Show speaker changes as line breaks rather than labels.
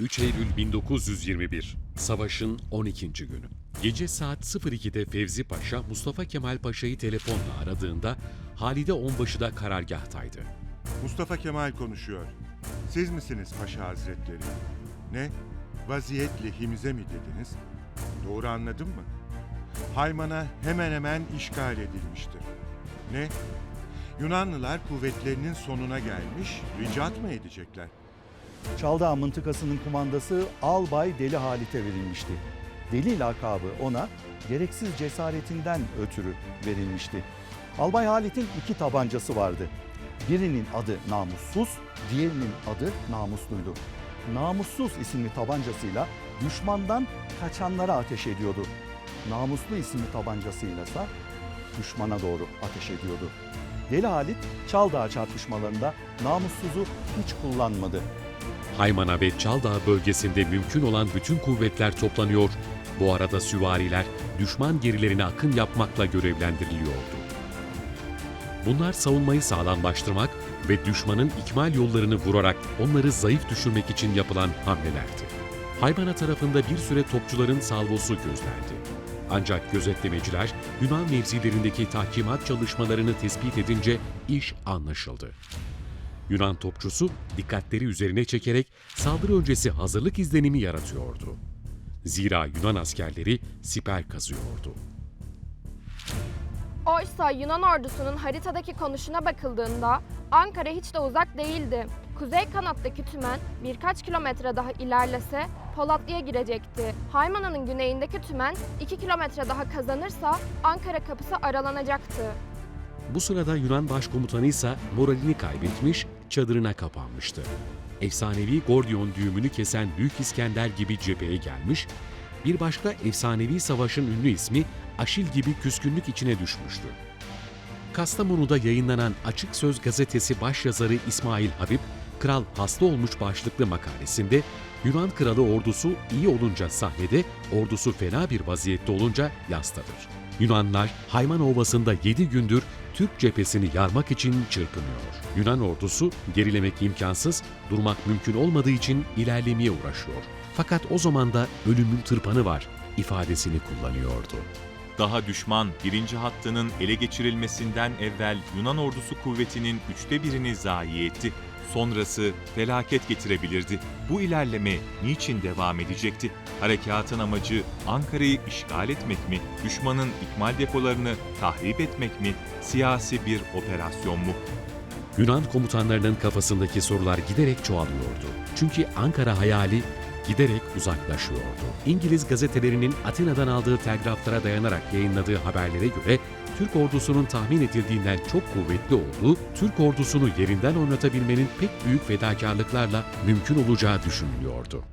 3 Eylül 1921, savaşın 12. günü. Gece saat 02'de Fevzi Paşa, Mustafa Kemal Paşa'yı telefonla aradığında Halide Onbaşı da karargahtaydı.
Mustafa Kemal konuşuyor. Siz misiniz Paşa Hazretleri? Ne? Vaziyet lehimize mi dediniz? Doğru anladım mı? Haymana hemen hemen işgal edilmiştir. Ne? Yunanlılar kuvvetlerinin sonuna gelmiş, ricat mı edecekler?
Çaldağ mıntıkasının kumandası Albay Deli Halit'e verilmişti. Deli lakabı ona gereksiz cesaretinden ötürü verilmişti. Albay Halit'in iki tabancası vardı. Birinin adı namussuz, diğerinin adı namusluydu. Namussuz isimli tabancasıyla düşmandan kaçanlara ateş ediyordu. Namuslu isimli tabancasıyla ise düşmana doğru ateş ediyordu. Deli Halit Çaldağ çarpışmalarında namussuzu hiç kullanmadı.
Haymana ve Çaldağ bölgesinde mümkün olan bütün kuvvetler toplanıyor. Bu arada süvariler düşman gerilerine akın yapmakla görevlendiriliyordu. Bunlar savunmayı sağlamlaştırmak ve düşmanın ikmal yollarını vurarak onları zayıf düşürmek için yapılan hamlelerdi. Haymana tarafında bir süre topçuların salvosu gözlendi. Ancak gözetlemeciler Yunan mevzilerindeki tahkimat çalışmalarını tespit edince iş anlaşıldı. Yunan topçusu dikkatleri üzerine çekerek saldırı öncesi hazırlık izlenimi yaratıyordu. Zira Yunan askerleri siper kazıyordu.
Oysa Yunan ordusunun haritadaki konuşuna bakıldığında Ankara hiç de uzak değildi. Kuzey kanattaki tümen birkaç kilometre daha ilerlese Polatlı'ya girecekti. Haymana'nın güneyindeki tümen 2 kilometre daha kazanırsa Ankara kapısı aralanacaktı.
Bu sırada Yunan başkomutanı ise moralini kaybetmiş, çadırına kapanmıştı. Efsanevi Gordion düğümünü kesen Büyük İskender gibi cepheye gelmiş, bir başka efsanevi savaşın ünlü ismi Aşil gibi küskünlük içine düşmüştü. Kastamonu'da yayınlanan Açık Söz gazetesi başyazarı İsmail Habib, Kral Hasta Olmuş başlıklı makalesinde Yunan kralı ordusu iyi olunca sahnede, ordusu fena bir vaziyette olunca yastadır. Yunanlar Hayman Ovası'nda 7 gündür Türk cephesini yarmak için çırpınıyor. Yunan ordusu gerilemek imkansız, durmak mümkün olmadığı için ilerlemeye uğraşıyor. Fakat o zaman da ölümün tırpanı var ifadesini kullanıyordu.
Daha düşman birinci hattının ele geçirilmesinden evvel Yunan ordusu kuvvetinin üçte birini zayi etti. Sonrası felaket getirebilirdi. Bu ilerleme niçin devam edecekti? Harekatın amacı Ankara'yı işgal etmek mi? Düşmanın ikmal depolarını tahrip etmek mi? Siyasi bir operasyon mu?
Yunan komutanlarının kafasındaki sorular giderek çoğalıyordu. Çünkü Ankara hayali giderek uzaklaşıyordu. İngiliz gazetelerinin Atina'dan aldığı telgraflara dayanarak yayınladığı haberlere göre Türk ordusunun tahmin edildiğinden çok kuvvetli olduğu, Türk ordusunu yerinden oynatabilmenin pek büyük fedakarlıklarla mümkün olacağı düşünülüyordu.